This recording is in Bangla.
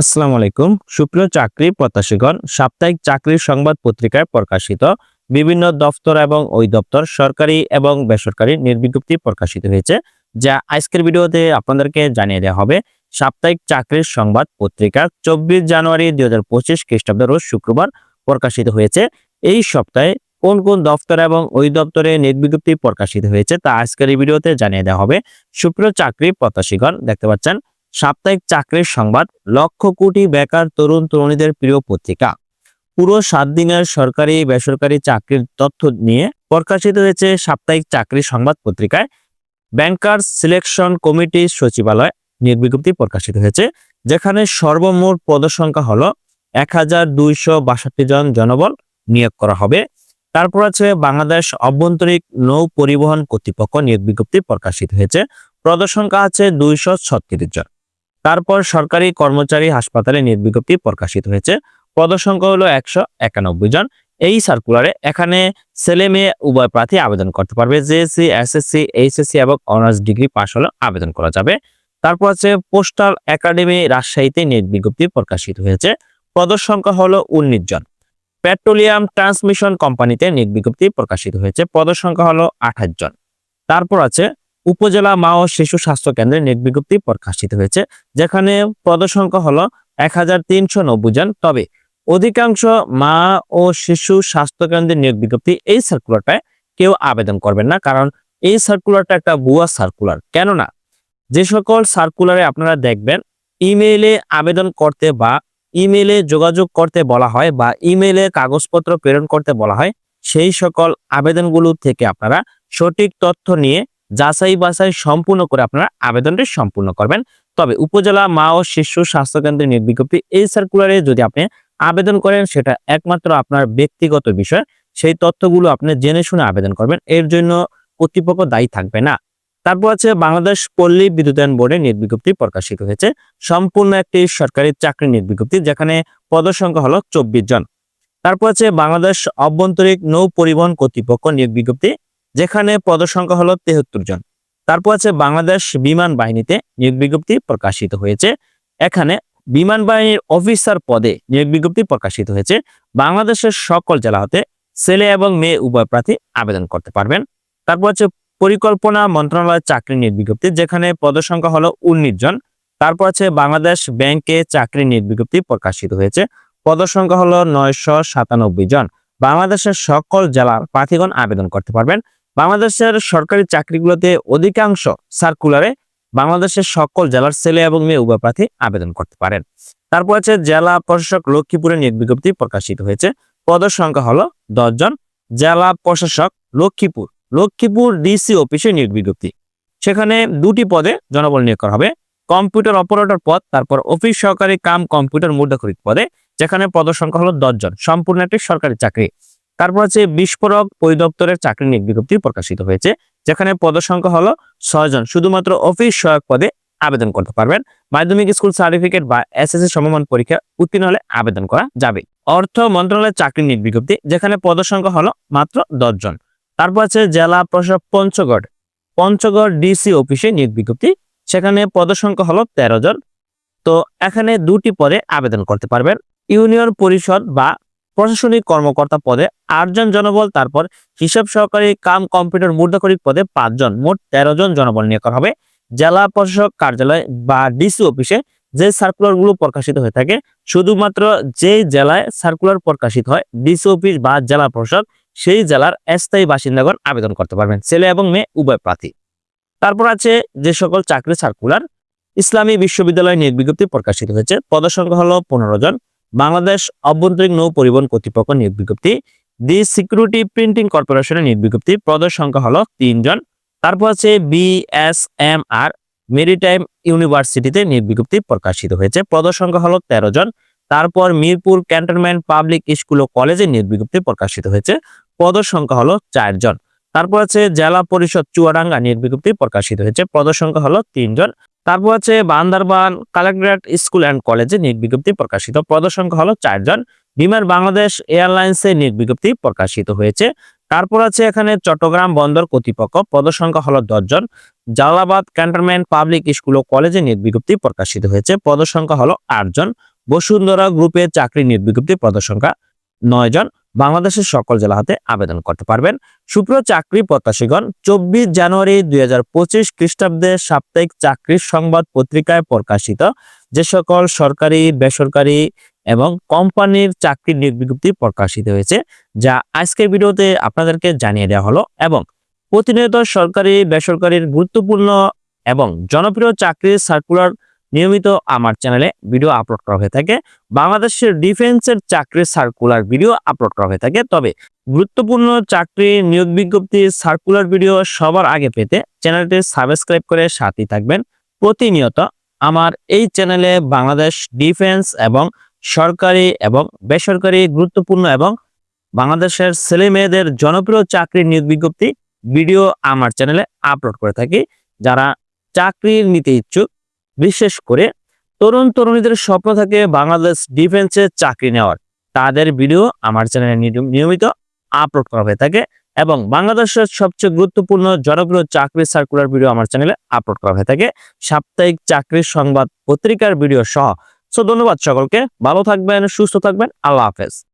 আসসালামু আলাইকুম। সুপ্রিয় চাকরি প্রত্যাশীগণ, সাপ্তাহিক চাকরির সংবাদ পত্রিকায় প্রকাশিত বিভিন্ন দপ্তর এবং ওই দপ্তর সরকারি এবং বেসরকারি নির্বিজ্ঞপ্তি প্রকাশিত হয়েছে, যা আজকের ভিডিওতে আপনাদেরকে জানিয়ে দেওয়া হবে। সাপ্তাহিক চাকরির সংবাদ পত্রিকা চব্বিশ জানুয়ারি দুই হাজার পঁচিশ খ্রিস্টাব্দ রোজ শুক্রবার প্রকাশিত হয়েছে। এই সপ্তাহে কোন কোন দপ্তর এবং ওই দপ্তরে নির্বিজ্ঞপ্তি প্রকাশিত হয়েছে তা আজকের এই ভিডিওতে জানিয়ে দেওয়া হবে। সুপ্রিয় চাকরি প্রত্যাশীগণ, দেখতে পাচ্ছেন সাপ্তাহিক চাকরির সংবাদ, লক্ষ কোটি বেকার তরুণ তরুণীদের প্রিয় পত্রিকা। পুরো সাত দিনের সরকারি, বেসরকারি চাকরির তথ্য নিয়ে প্রকাশিত হয়েছে সাপ্তাহিক চাকরির সংবাদ পত্রিকায়। ব্যাংকার্স সিলেকশন কমিটি সচিবালয় নির্বিজ্ঞপ্তি প্রকাশিত হয়েছে, যেখানে সর্বমোট পদসংখ্যা হল এক হাজার দুইশো বাষট্টি জন জনবল নিয়োগ করা হবে। তারপর আছে বাংলাদেশ অভ্যন্তরীণ নৌ পরিবহন কর্তৃপক্ষ নিয়োগ প্রকাশিত হয়েছে, পদসংখ্যা আছে দুইশো ছত্রিশ জন। তারপর সরকারি কর্মচারী হাসপাতালে নির্বিজ্ঞপ্তি প্রকাশিত হয়েছে। পদসংখ্যা হলো একশো একানব্বই জন। এই সার্কুলারে এখানে ছেলে মেয়ে উভয় প্রার্থী আবেদন করতে পারবে। জেএসসি এসএসসি এইচএসসি এবং অনার্স ডিগ্রি পাশ হলে আবেদন করা যাবে। তারপর আছে পোস্টাল একাডেমি রাজশাহীতে নির্বিজ্ঞপ্তি প্রকাশিত হয়েছে। পদসংখ্যা হলো উনিশ জন। পেট্রোলিয়াম ট্রান্সমিশন কোম্পানিতে নির্বিজ্ঞপ্তি প্রকাশিত হয়েছে। পদসংখ্যা হলো আঠাশ জন। তারপর আছে উপজেলা মা ও শিশু স্বাস্থ্য কেন্দ্রে নিয়োগ বিজ্ঞপ্তি প্রকাশিত হয়েছে, যেখানে পদসংখ্যা হলো এক হাজার তিনশো নব্বই জন। তবে অধিকাংশ মা ও শিশু স্বাস্থ্য কেন্দ্রের নিয়োগ বিজ্ঞপ্তি এই সার্কুলারটায় কেউ আবেদন করবেন না, কারণ এই সার্কুলারটা একটা ভুয়া সার্কুলার কেননা, যে সকল সার্কুলারে আপনারা দেখবেন, ইমেইলে আবেদন করতে বা ইমেইলে যোগাযোগ করতে বলা হয় বা ইমেইলে কাগজপত্র প্রেরণ করতে বলা হয়, সেই সকল আবেদনগুলো থেকে আপনারা সঠিক তথ্য নিয়ে যাচাই বাছাই সম্পূর্ণ করে আপনারা আবেদনটি সম্পূর্ণ করবেন। তবে উপজেলা মা ও শিশু স্বাস্থ্য কেন্দ্রের নির্বিজ্ঞপ্তি এই সার্কুলারে যদি আপনি আবেদন করেন, সেটা একমাত্র আপনার ব্যক্তিগত বিষয়। সেই তথ্যগুলো আপনি জেনে শুনে আবেদন করবেন, এর জন্য কর্তৃপক্ষ দায়ী থাকবে না। তারপর আছে বাংলাদেশ পল্লী বিদ্যুতায়ন বোর্ডের নির্বিজ্ঞপ্তি প্রকাশিত হয়েছে। সম্পূর্ণ একটি সরকারি চাকরি নির্বিজ্ঞপ্তি যেখানে পদসংখ্যা হলো চব্বিশ জন। তারপর আছে বাংলাদেশ অভ্যন্তরীণ নৌ পরিবহন কর্তৃপক্ষ নির্বিজ্ঞপ্তি যেখানে পদসংখ্যা হলো তেহত্তর জন। তারপর আছে বাংলাদেশ বিমান বাহিনীতে নিয়োগ বিজ্ঞপ্তি প্রকাশিত হয়েছে। এখানে বিমান বাহিনীর অফিসার পদে নিয়োগ বিজ্ঞপ্তি প্রকাশিত হয়েছে। বাংলাদেশের সকল জেলা হতে ছেলে এবং মেয়ে উভয় প্রার্থী আবেদন করতে পারবেন। তারপর হচ্ছে পরিকল্পনা মন্ত্রণালয়ের চাকরি নিয়োগ বিজ্ঞপ্তি, যেখানে পদসংখ্যা হলো উনিশ জন। তারপর আছে বাংলাদেশ ব্যাংকে চাকরি নিয়োগ বিজ্ঞপ্তি প্রকাশিত হয়েছে। পদসংখ্যা হলো নয়শো সাতানব্বই জন। বাংলাদেশের সকল জেলার প্রার্থীগণ আবেদন করতে পারবেন। বাংলাদেশের সরকারি চাকরিগুলোতে অধিকাংশ সার্কুলারে বাংলাদেশের সকল জেলার ছেলে এবং মেয়ে উভয় প্রার্থী আবেদন করতে পারেন। তারপর আছে জেলা প্রশাসক লক্ষ্মীপুরের নিয়োগ বিজ্ঞপ্তি প্রকাশিত হয়েছে। পদের সংখ্যা হলো জন। জেলা প্রশাসক লক্ষ্মীপুর। লক্ষ্মীপুর ডিসি অফিসে নিয়োগ বিজ্ঞপ্তি। সেখানে দুটি পদে জনবল নিয়োগ করা হবে। কম্পিউটার অপারেটর পদ, তারপর অফিস সহকারী কাম কম্পিউটার মুদ্রাখরিদ পদে, যেখানে পদের সংখ্যা হলো জন। সম্পূর্ণ একটি সরকারি চাকরি। তারপর হচ্ছে বিস্ফোরক পরিদপ্তরের চাকরি নিয়োগ বিজ্ঞপ্তি প্রকাশিত হয়েছে, যেখানে পদসংখ্যা হলো ছয় জন। শুধুমাত্র অফিস সহায়ক পদে আবেদন করতে পারবেন। মাধ্যমিক স্কুল সার্টিফিকেট বা এসএসসি সমমান পরীক্ষা উত্তীর্ণ হলে আবেদন করা যাবে। অর্থ মন্ত্রণালয়ের চাকরি নিয়োগ বিজ্ঞপ্তি, যেখানে পদসংখ্যা হলো মাত্র জন। তারপর আছে জেলা প্রশাসক পঞ্চগড়। পঞ্চগড় ডিসি অফিসে নিয়োগ বিজ্ঞপ্তি, সেখানে পদসংখ্যা হলো তেরো জন। তো এখানে দুটি পদে আবেদন করতে পারবেন। ইউনিয়ন পরিষদ বা প্রশাসনিক কর্মকর্তা পদে আটজন জনবল, তারপর হিসাব সহকারী কাম কম্পিউটার মুদ্রাকরিক পদে পাঁচজন, মোট তেরো জন জনবল নিয়োগ করা হবে। জেলা প্রশাসক কার্যালয় বা ডিসি অফিসে যে সার্কুলারগুলো প্রকাশিত হয়ে থাকে, শুধুমাত্র যে জেলায় সার্কুলার প্রকাশিত হয়, ডিসি অফিস বা জেলা প্রশাসক, সেই জেলার স্থায়ী বাসিন্দাগণ আবেদন করতে পারবেন, ছেলে এবং মেয়ে, উভয় প্রার্থী। তারপর আছে যে সকল চাকরি সার্কুলার, ইসলামী বিশ্ববিদ্যালয় নিয়োগ বিজ্ঞপ্তি প্রকাশিত হয়েছে, পদসংখ্যা হলো পনেরো জন। বাংলাদেশ অভ্যন্তরীণ নৌ পরিবহন কর্তৃপক্ষ নিয়োগ বিজ্ঞপ্তি। দি সিকিউরিটি প্রিন্টিং কর্পোরেশনের নিয়োগ বিজ্ঞপ্তি। পদের সংখ্যা হলো তিনজন তারপর আছে বিএসএমআর মেরিটাইম ইউনিভার্সিটিতে নিয়োগ বিজ্ঞপ্তি প্রকাশিত হয়েছে। পদের সংখ্যা হলো তেরো জন। তারপর মিরপুর ক্যান্টনমেন্ট পাবলিক স্কুল ও কলেজে নিয়োগ বিজ্ঞপ্তি প্রকাশিত হয়েছে। পদের সংখ্যা হলো চারজন তারপর আছে জেলা পরিষদ চুয়াডাঙ্গা নিয়োগ বিজ্ঞপ্তি প্রকাশিত হয়েছে। পদের সংখ্যা হলো তিনজন তারপর আছে বান্দারবান কালেক্টরেট স্কুল অ্যান্ড কলেজে নিয়োগ বিজ্ঞপ্তি প্রকাশিত। পদ সংখ্যা হলো চারজন। বিমান বাংলাদেশ এয়ারলাইন্সে নিয়োগ বিজ্ঞপ্তি প্রকাশিত হয়েছে। তারপর আছে এখানে চট্টগ্রাম বন্দর কর্তৃপক্ষ। পদসংখ্যা হলো দশজন। জালালাবাদ ক্যান্টনমেন্ট পাবলিক স্কুল ও কলেজে নিয়োগ বিজ্ঞপ্তি প্রকাশিত হয়েছে। পদসংখ্যা হলো আটজন। বসুন্ধরা গ্রুপে চাকরি নিয়োগ বিজ্ঞপ্তি পদসংখ্যা নয় জন বাংলাদেশের সকল জেলা হাতে আবেদন করতে পারবেন। সুপ্রিয় চাকরি প্রত্যাশীগণ, চব্বিশ জানুয়ারি দুই হাজার পঁচিশ খ্রিস্টাব্দে সাপ্তাহিক চাকরির সংবাদ পত্রিকায় প্রকাশিত যে সকল সরকারি, বেসরকারি এবং কোম্পানির চাকরি নিয়োগ বিজ্ঞপ্তি প্রকাশিত হয়েছে, যা আজকের ভিডিওতে আপনাদেরকে জানিয়ে দেওয়া হলো এবং প্রতিনিয়ত সরকারি, বেসরকারির গুরুত্বপূর্ণ এবং জনপ্রিয় চাকরির সার্কুলার নিয়মিত আমার চ্যানেলে ভিডিও আপলোড করা হয়ে থাকে। বাংলাদেশের ডিফেন্সের চাকরির সার্কুলার ভিডিও আপলোড করা হয়ে থাকে। তবে গুরুত্বপূর্ণ চাকরি নিয়োগ বিজ্ঞপ্তি সার্কুলার ভিডিও সবার আগে পেতে চ্যানেলটি সাবস্ক্রাইব করে সাথেই থাকবেন। প্রতিনিয়ত আমার এই চ্যানেলে বাংলাদেশ ডিফেন্স এবং সরকারি এবং বেসরকারি গুরুত্বপূর্ণ এবং বাংলাদেশের ছেলে মেয়েদের জনপ্রিয় চাকরি নিয়োগ বিজ্ঞপ্তি ভিডিও আমার চ্যানেলে আপলোড করে থাকি। যারা চাকরি নিতে ইচ্ছুক বিশেষ করে তরুণ তরুণীদের স্বপ্ন থাকে বাংলাদেশ ডিফেন্সে চাকরি নেওয়ার। তাদের ভিডিও আমার চ্যানেলে নিয়ম- নিয়মিত আপলোড করা হয়ে থাকে এবং বাংলাদেশের সবচেয়ে গুরুত্বপূর্ণ জনপ্রিয় চাকরি সার্কুলার ভিডিও আমার চ্যানেলে আপলোড করা হয়ে থাকে। সাপ্তাহিক চাকরির সংবাদ পত্রিকার ভিডিও সহ। সো ধন্যবাদ সকলকে। ভালো থাকবেন, সুস্থ থাকবেন। আল্লাহ হাফেজ।